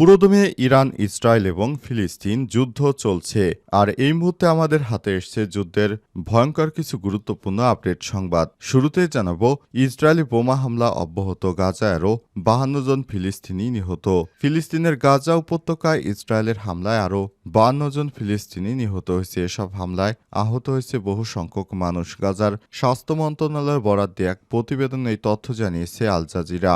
পুরোদমে Iran, Israel এবং ফিলিস্তিন যুদ্ধ চলছে। আর এই মুহূর্তে আমাদের হাতে এসছে যুদ্ধের ভয়ঙ্কর কিছু গুরুত্বপূর্ণ আপডেট সংবাদ। শুরুতে জানাব, ইসরায়েলি বোমা হামলা অব্যাহত গাজায় আরও বাহান্ন জন ফিলিস্তিনি নিহত। ফিলিস্তিনের গাজা উপত্যকায় ইসরায়েলের হামলায় আরও বাহান্ন জন ফিলিস্তিনি নিহত হয়েছে। এসব হামলায় আহত হয়েছে বহু সংখ্যক মানুষ। গাজার স্বাস্থ্য মন্ত্রণালয়ের বরাদ্দে এক প্রতিবেদনে এই তথ্য জানিয়েছে আল জাজিরা।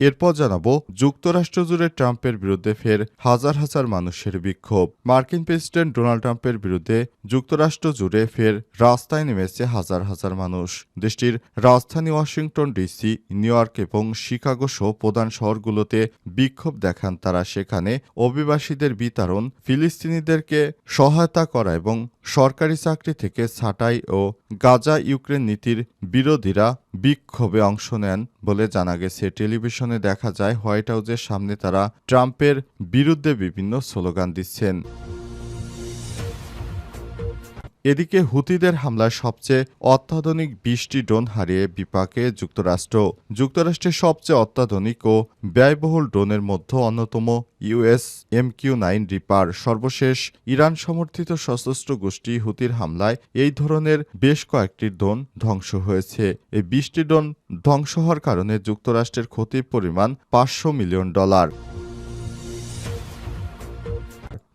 এরপর জানাব যুক্তরাষ্ট্র জুড়ে ট্রাম্পের বিরুদ্ধে ফের হাজার হাজার মানুষের বিক্ষোভ। মার্কিন প্রেসিডেন্ট ডোনাল্ড ট্রাম্পের বিরুদ্ধে যুক্তরাষ্ট্র জুড়ে ফের রাস্তায় নেমেছে হাজার হাজার মানুষ। দেশটির রাজধানী ওয়াশিংটন ডিসি, নিউ ইয়র্ক এবং শিকাগো সহ প্রধান শহরগুলোতে বিক্ষোভ দেখান তারা। সেখানে অভিবাসীদের বিতরণ ফিলিস্তিনিদেরকে সহায়তা করা এবং সরকারি চাকরি থেকে ছাঁটাই ও গাজা ইউক্রেন নীতির বিরোধীরা বিক্ষোভে অংশ নেন বলে জানা গেছে। টেলিভিশনে দেখা যায়, হোয়াইট হাউসের সামনে তারা ট্রাম্পের বিরুদ্ধে বিভিন্ন স্লোগান দিচ্ছেন। এদিকে হুতিদের হামলায় সবচেয়ে অত্যাধুনিক বিশটি ড্রোন হারিয়ে বিপাকে যুক্তরাষ্ট্র। যুক্তরাষ্ট্রের সবচেয়ে অত্যাধুনিক ও ব্যয়বহুল ড্রোনের মধ্যে অন্যতম US M Q nine Reaper. সর্বশেষ ইরান সমর্থিত সশস্ত্র গোষ্ঠী হুতির হামলায় এই ধরনের বেশ কয়েকটি ড্রোন ধ্বংস হয়েছে। এই বিশটি ড্রোন ধ্বংস হওয়ার কারণে যুক্তরাষ্ট্রের ক্ষতির পরিমাণ পাঁচশো মিলিয়ন ডলার।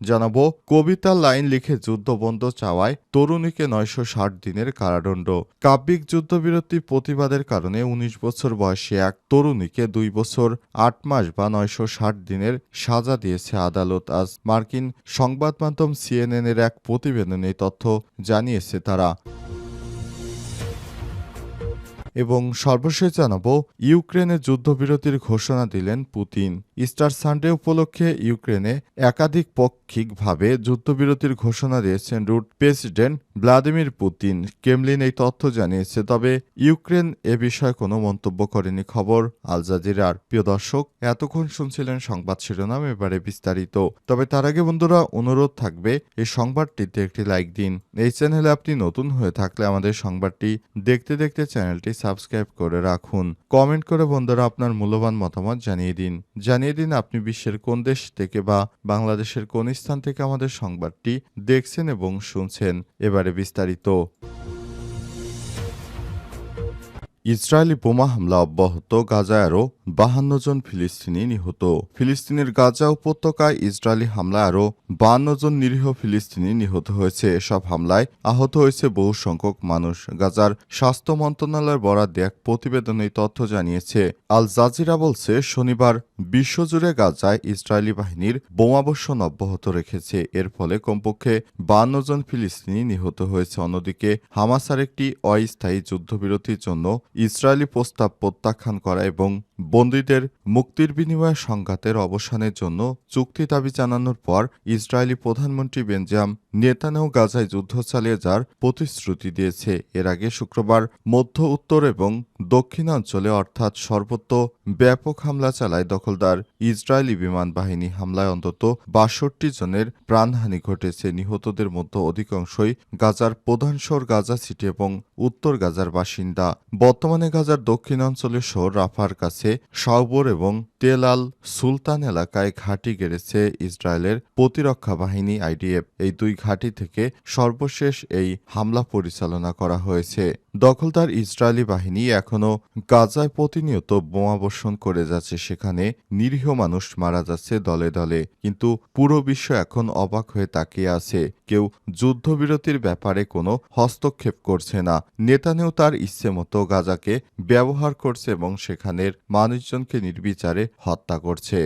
জানাব কবিতার লাইন লিখে যুদ্ধবন্ধ চাওয়ায় তরুণীকে নয়শো ষাট দিনের কারাদণ্ড। কাব্যিক যুদ্ধবিরতি প্রতিবাদের কারণে ১৯ বছর বয়সে এক তরুণীকে দুই বছর, আট মাস বা নয়শো ষাট দিনের সাজা দিয়েছে আদালত। আজ মার্কিন সংবাদমাধ্যম সিএনএনের এক প্রতিবেদনে তথ্য জানিয়েছে তারা। এবং সর্বশেষ জানাব, ইউক্রেনে যুদ্ধবিরতির ঘোষণা দিলেন পুতিন। ইস্টার সানডে উপলক্ষে ইউক্রেনে একাধিক পক্ষিকভাবে যুদ্ধবিরতির ঘোষণা দিয়েছেন রুট প্রেসিডেন্ট ভ্লাদিমির পুতিন। কেমলিন এই তথ্য জানিয়েছে, তবে ইউক্রেন এ বিষয়ে কোনো মন্তব্য করেনি। খবর আল জাজিরার। প্রিয় দর্শক, এতক্ষণ শুনছিলেন সংবাদ শিরোনাম, এবারে বিস্তারিত। তবে তার আগে বন্ধুরা, অনুরোধ থাকবে, এই সংবাদটিতে একটি লাইক দিন। এই চ্যানেলে আপনি নতুন হয়ে থাকলে আমাদের সংবাদটি দেখতে দেখতে চ্যানেলটি সাবস্ক্রাইব করে রাখুন। কমেন্ট করে বন্ধুরা আপনার মূল্যবান মতামত জানিয়ে দিন। জানিয়ে দিন আপনি বিশ্বের কোন দেশ থেকে বা বাংলাদেশের কোন স্থান থেকে আমাদের সংবাদটি দেখছেন এবং শুনছেন। এবারে বিস্তারিত। ইসরায়েলি বোমা হামলা অব্যাহত গাজায় আরও বাহান্ন জন ফিলিস্তিনি নিহত। ফিলিস্তিনের গাজা উপত্যকায় ইসরায়েলি হামলায় আরও বাহান্ন জন নিরীহ ফিলিস্তিনি নিহত হয়েছে। এসব হামলায় আহত হয়েছে বহু সংখ্যক মানুষ। গাজার স্বাস্থ্য মন্ত্রণালয়ের বরাদ্দে এক প্রতিবেদনে তথ্য জানিয়েছে। আল জাজিরা বলছে, শনিবার বিশ্বজুড়ে গাজায় ইসরায়েলি বাহিনীর বোমাবর্ষণ অব্যাহত রেখেছে। এর ফলে কমপক্ষে বান্ন জন ফিলিস্তিনি নিহত হয়েছে। অন্যদিকে, হামাসার একটি অস্থায়ী যুদ্ধবিরতির জন্য ইসরায়েলি প্রস্তাব প্রত্যাখ্যান করা এবং বন্দীদের মুক্তির বিনিময়ে সংঘাতের অবসানের জন্য চুক্তি দাবি জানানোর পর ইসরায়েলি প্রধানমন্ত্রী বেঞ্জাম নেতানেও গাজায় যুদ্ধ চালিয়ে যাওয়ার প্রতিশ্রুতি দিয়েছে। এর আগে শুক্রবার মধ্য উত্তর এবং দক্ষিণাঞ্চলে অর্থাৎ সর্বত্র ব্যাপক হামলা চালায় দখলদার ইসরায়েলি বিমান বাহিনী। হামলায় অন্তত বাষট্টি জনের প্রাণহানি ঘটেছে। নিহতদের মধ্যে অধিকাংশই গাজার প্রধান শহর গাজা সিটি এবং উত্তর গাজার বাসিন্দা। বর্তমানে গাজার দক্ষিণাঞ্চলের শহর রাফার কাছে শাওবর এবং তেল আল সুলতান এলাকায় ঘাঁটি গেড়েছে ইসরায়েলের প্রতিরক্ষা বাহিনী আইডিএফ। এই দুই ঘাঁটি থেকে সর্বশেষ এই হামলা পরিচালনা করা হয়েছে। দখলদার ইসরায়েলি বাহিনী এখনও গাজায় প্রতিনিয়ত বোমাবর্ষণ করে যাচ্ছে। সেখানে নিরীহ মানুষ মারা যাচ্ছে দলে দলে। কিন্তু পুরো বিশ্ব এখন অবাক হয়ে তাকিয়ে আছে। কেউ যুদ্ধবিরতির ব্যাপারে কোনো হস্তক্ষেপ করছে না। নেতানেও তার ইচ্ছে মতো গাজাকে ব্যবহার করছে এবং সেখানের মানুষজনকে নির্বিচারে হত্যা করছে।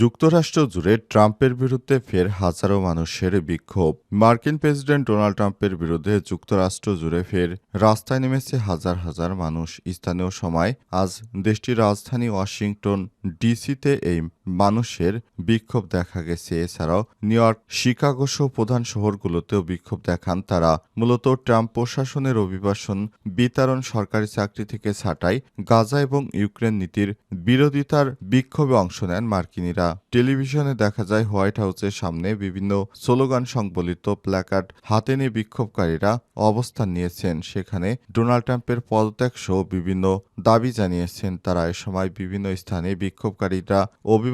যুক্তরাষ্ট্র জুড়ে ট্রাম্পের বিরুদ্ধে ফের হাজারো মানুষের বিক্ষোভ। মার্কিন প্রেসিডেন্ট ডোনাল্ড ট্রাম্পের বিরুদ্ধে যুক্তরাষ্ট্র জুড়ে ফের রাস্তায় নেমেছে হাজার হাজার মানুষ। স্থানীয় সময় আজ দেশটির রাজধানী ওয়াশিংটন, ডিসিতে এই মানুষের বিক্ষোভ দেখা গেছে। এছাড়াও নিউ ইয়র্ক, শিকাগো সহ প্রধান শহরগুলোতেও বিক্ষোভ দেখান তারা। মূলত ট্রাম্প প্রশাসনের অভিবাসন, বিতরণ, সরকারি চাকরি থেকে ছাঁটাই গাজা এবং ইউক্রেন নীতির বিরোধিতার বিক্ষোভে অংশ নেন মার্কিনীরা। টেলিভিশনে দেখা যায়, হোয়াইট হাউসের সামনে বিভিন্ন স্লোগান সংবলিত প্ল্যাকার্ড হাতে নিয়ে বিক্ষোভকারীরা অবস্থান নিয়েছেন। সেখানে ডোনাল্ড ট্রাম্পের পদত্যাগ সহ বিভিন্ন দাবি জানিয়েছেন তারা। এ সময় বিভিন্ন স্থানে বিক্ষোভকারীরা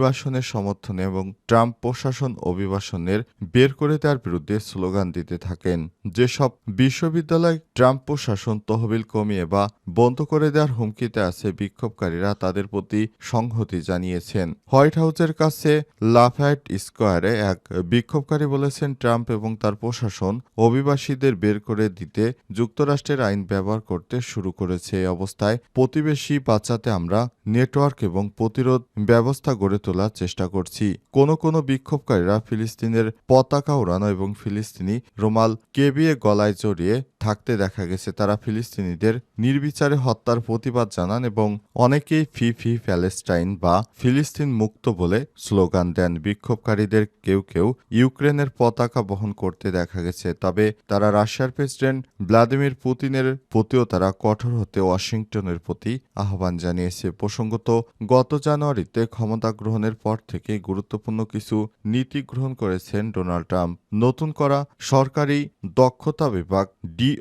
অভিবাসনের সমর্থনে এবং ট্রাম্প প্রশাসন অভিবাসনের বের করে দেওয়ার বিরুদ্ধে স্লোগান দিতে থাকেন। যেসব বিশ্ববিদ্যালয় ট্রাম্প প্রশাসন তহবিল কমিয়ে বা বন্ধ করে দেওয়ার হুমকিতে আছে বিক্ষোভকারীরা তাদের প্রতি সংহতি জানিয়েছেন। হোয়াইট হাউসের কাছে লাফায়েট স্কোয়ারে এক বিক্ষোভকারী বলেছেন, ট্রাম্প এবং তার প্রশাসন অভিবাসীদের বের করে দিতে যুক্তরাষ্ট্রের আইন ব্যবহার করতে শুরু করেছে। এই অবস্থায় প্রতিবেশী বাঁচাতে আমরা নেটওয়ার্ক এবং প্রতিরোধ ব্যবস্থা গড়ে তোলার চেষ্টা করছি। কোনো কোনো বিক্ষোভকারীরা ফিলিস্তিনের পতাকা উড়ানো এবং ফিলিস্তিনি রুমাল কেবিয়ে গলায় জড়িয়ে থাকতে দেখা গেছে, তারা ফিলিস্তিনিদের নির্বিচারে হত্যার প্রতিবাদ জানান এবং অনেকেই ফি ফি প্যালেস্টাইন বা ফিলিস্তিন মুক্ত বলে স্লোগান দেন। বিক্ষোভকারীদের কেউ কেউ ইউক্রেনের পতাকা বহন করতে দেখা গেছে, তবে তারা রাশিয়ার প্রেসিডেন্ট ভ্লাদিমির পুতিনের প্রতিও তারা কঠোর হতে ওয়াশিংটনের প্রতি আহ্বান জানিয়েছে। প্রসঙ্গত, গত জানুয়ারিতে ক্ষমতা গ্রহণের পর থেকে গুরুত্বপূর্ণ কিছু নীতি গ্রহণ করেছেন ডোনাল্ড ট্রাম্প। নতুন করা সরকারি দক্ষতা বিভাগ ডিওজি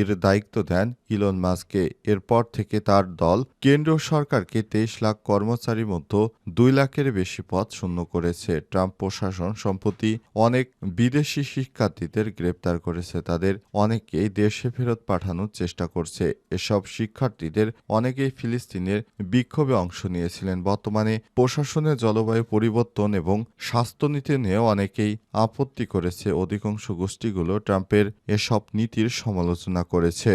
এর দায়িত্ব দেন ইলন মাস্ককে। এরপর থেকে তার দল কেন্দ্রীয় সরকারকে তেইশ লাখ কর্মচারীর মধ্যে দুই লাখের বেশি পদ শূন্য করেছে। ট্রাম্প প্রশাসন সম্প্রতি অনেক বিদেশি শিক্ষার্থীদের গ্রেপ্তার করেছে। তাদের অনেকেই দেশে ফেরত পাঠানোর চেষ্টা করছে। এসব শিক্ষার্থীদের অনেকেই ফিলিস্তিনের বিক্ষোভে অংশ নিয়েছিলেন। বর্তমানে প্রশাসনের জলবায়ু পরিবর্তন এবং স্বাস্থ্যনীতি নিয়েও অনেকেই আপত্তি করেছে। অধিকাংশ গোষ্ঠীগুলো ট্রাম্পের এসব নীতির সমালোচনা করেছে।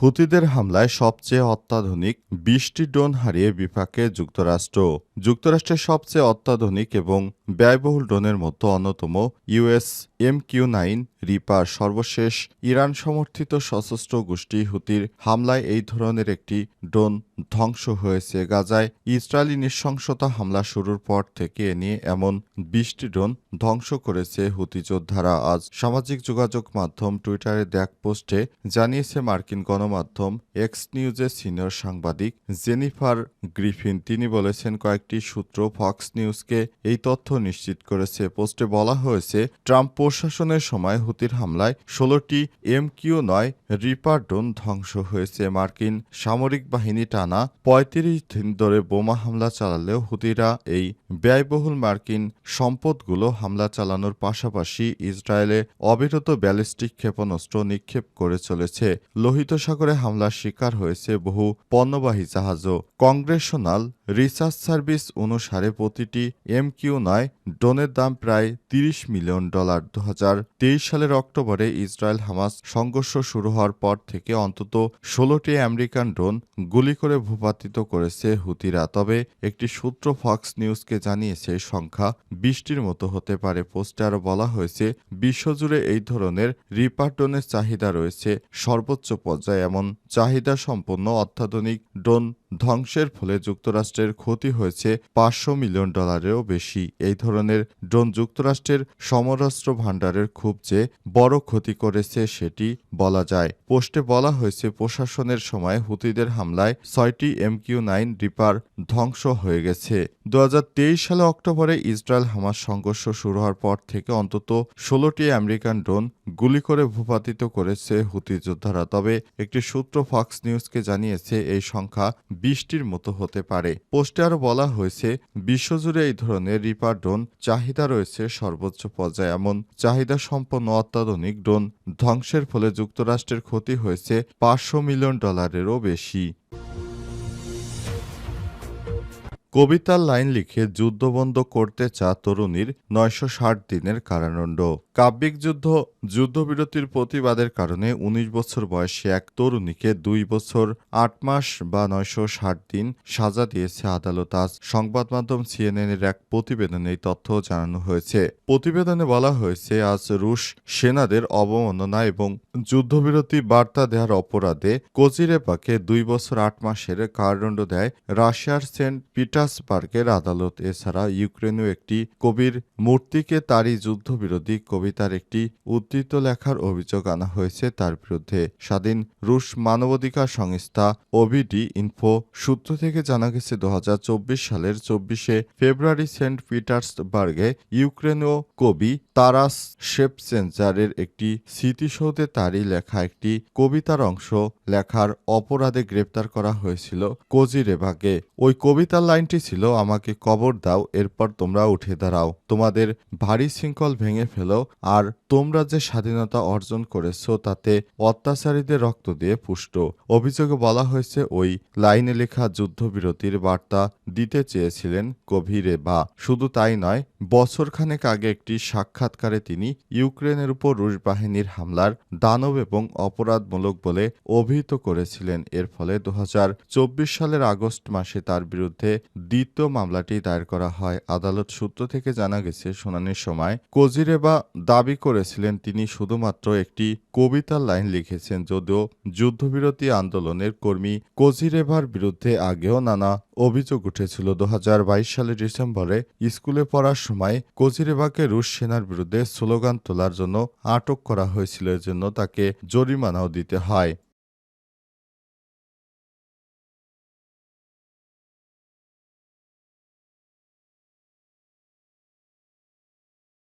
হুতিদের হামলায় সবচেয়ে অত্যাধুনিক বিশটি ড্রোন হারিয়ে বিপাকে যুক্তরাষ্ট্র। যুক্তরাষ্ট্রের সবচেয়ে অত্যাধুনিক এবং ব্যয়বহুল ড্রোনের মধ্যে অন্যতম US M Q nine Reaper সর্বশেষ ইরান সমর্থিত সশস্ত্র গোষ্ঠী হুতির হামলায় এই ধরনের একটি ড্রোন ধ্বংস হয়েছে। গাজায় ইসরায়েলি নৃশংসতা হামলা শুরুর পর থেকে নিয়ে এমন বিশটি ড্রোন ধ্বংস করেছে হুতি যোদ্ধারা। আজ সামাজিক যোগাযোগ মাধ্যম টুইটারে দেখ পোস্টে জানিয়েছে মার্কিন গণমাধ্যম এক্স নিউজের সিনিয়র সাংবাদিক জেনিফার গ্রিফিন। তিনি বলেছেন, কয়েকটি সূত্র ফক্স নিউজকে এই তথ্য নিশ্চিত করেছে। পোস্টে বলা হয়েছে, ট্রাম্প প্রশাসনের সময় হুতির হামলায় ষোলোটি এম কিউ নয় রিপার ড্রোন ধ্বংস হয়েছে। মার্কিন সামরিক বাহিনী টানা পঁয়ত্রিশ দিন ধরে বোমা হামলা চালালেও হুতিরা এই ব্যয়বহুল মার্কিন সম্পদগুলো হামলা চালানোর পাশাপাশি ইসরায়েলে অবিরত ব্যালিস্টিক ক্ষেপণাস্ত্র নিক্ষেপ করে চলেছে। লোহিত সাগরে হামলার শিকার হয়েছে বহু পণ্যবাহী জাহাজও। কংগ্রেশনাল রিসার্চ সার্ভিস অনুসারে প্রতিটি এম কিউ নয়, ড্রোনের দাম প্রায় তিরিশ মিলিয়ন ডলার। দু হাজার তেইশ সালের অক্টোবরে ইসরায়েল হামাস সংঘর্ষ শুরু হওয়ার পর থেকে অন্তত ষোলোটি আমেরিকান ড্রোন গুলি করে ভূপাতিত করেছে হুতিরা। তবে একটি সূত্র ফক্স নিউজকে জানিয়েছে, সংখ্যা বিশটির মতো হতে পারে। পোস্টে আরও বলা হয়েছে, বিশ্বজুড়ে এই ধরনের রিপার ড্রোনের চাহিদা রয়েছে সর্বোচ্চ পর্যায়ে। এমন চাহিদা সম্পন্ন অত্যাধুনিক ড্রোন ধ্বংসের ফলে যুক্তরাষ্ট্রের ক্ষতি হয়েছে পাঁচশো মিলিয়ন ডলারেরও বেশি। এই ধরনের ড্রোন যুক্তরাষ্ট্রের সমরাস্ত্র ভাণ্ডারের খুব যে বড় ক্ষতি করেছে সেটি বলা যায়। পোস্টে বলা হয়েছে, প্রশাসনের সময় হুতিদের হামলায় ছয়টি এমকিউ নাইন রিপার ধ্বংস হয়ে গেছে। দু হাজার তেইশ সালে অক্টোবরে ইসরায়েল হামাস সংঘর্ষ শুরু হওয়ার পর থেকে অন্তত ষোলোটি আমেরিকান ড্রোন গুলি করে ভূপাতিত করেছে হুতি যোদ্ধারা। তবে একটি সূত্র ফক্স নিউজকে জানিয়েছে, এই সংখ্যা বিশটির মতো হতে পারে। পোস্টে আরও বলা হয়েছে, বিশ্বজুড়ে এই ধরনের রিপার ড্রোন চাহিদা রয়েছে সর্বোচ্চ পর্যায়ে। এমন চাহিদা সম্পন্ন অত্যাধুনিক ড্রোন ধ্বংসের ফলে যুক্তরাষ্ট্রের ক্ষতি হয়েছে পাঁচশো মিলিয়ন ডলারেরও বেশি। কবিতার লাইন লিখে যুদ্ধবন্ধ করতে চা তরুণীর নয়শো ষাট দিনের কারাদণ্ড। কাব্যিক যুদ্ধ, যুদ্ধবিরতির প্রতিবাদের কারণে ১৯ বছর বয়সে এক তরুণীকে দুই বছর, আট মাস বা নয়শো ষাট দিন সাজা দিয়েছে আদালত। আজ সংবাদ মাধ্যম সিএনএনের এক প্রতিবেদনে এই তথ্য জানানো হয়েছে। প্রতিবেদনে বলা হয়েছে, আজ রুশ সেনাদের অবমাননা এবং যুদ্ধবিরতি বার্তা দেওয়ার অপরাধে কোজিরেপাকে দুই বছর, আট মাসের কারাদণ্ড দেয় রাশিয়ার সেন্ট পিটার্সবার্গের আদালত এছাড়া ইউক্রেনীয় একটি কবির মূর্তিকে তারই যুদ্ধবিরোধী কবিতার একটি উদ্ধৃত লেখার অভিযোগ আনা হয়েছে। তার বিরুদ্ধে স্বাধীন রুশ মানবাধিকার সংস্থা ওভিডি ইনফো সূত্র থেকে জানা গেছে দু সালের চব্বিশে ফেব্রুয়ারি সেন্ট পিটার্সবার্গে ইউক্রেনীয় কবি তারাস শেপসেঞ্জারের একটি স্মৃতিসৌধে তারই লেখা একটি কবিতার অংশ লেখার অপরাধে গ্রেপ্তার করা হয়েছিল কোজিরেবাগে ওই কবিতার লাইনটি ছিল, আমাকে কবর দাও, এরপর তোমরা উঠে দাঁড়াও। তোমাদের ভারী শৃঙ্খল ভেঙে ফেলো, আর তোমরা যে স্বাধীনতা অর্জন করেছ, তাতে অত্যাচারীদের রক্ত দিয়ে পুষ্ট। অভিযোগে বলা হয়েছে, ওই লাইনে লেখা যুদ্ধবিরতির বার্তা দিতে চেয়েছিলেন কভিরে বা। শুধু তাই নয়, বছরখানেক আগে একটি সাক্ষাৎকারে তিনি ইউক্রেনের উপর রুশ বাহিনীর হামলার দানব এবং অপরাধমূলক বলে অভিহিত করেছিলেন। এর ফলে দু হাজার চব্বিশ সালের আগস্ট মাসে তার বিরুদ্ধে দ্বিতীয় মামলাটি দায়ের করা হয়। আদালত সূত্র থেকে জানা গেছে, শুনানির সময় কোজিরেবা দাবি করেছিলেন, তিনি শুধুমাত্র একটি কবিতার লাইন লিখেছেন, যদিও যুদ্ধবিরতি আন্দোলনের কর্মী কোজিরেভার বিরুদ্ধে আগেও নানা অভিযোগ উঠেছিল। দু হাজার বাইশ সালের ডিসেম্বরে স্কুলে পড়ার সময় কোজিরেবাকে রুশ সেনার বিরুদ্ধে স্লোগান তোলার জন্য আটক করা হয়েছিল, এজন্য তাকে জরিমানাও দিতে হয়।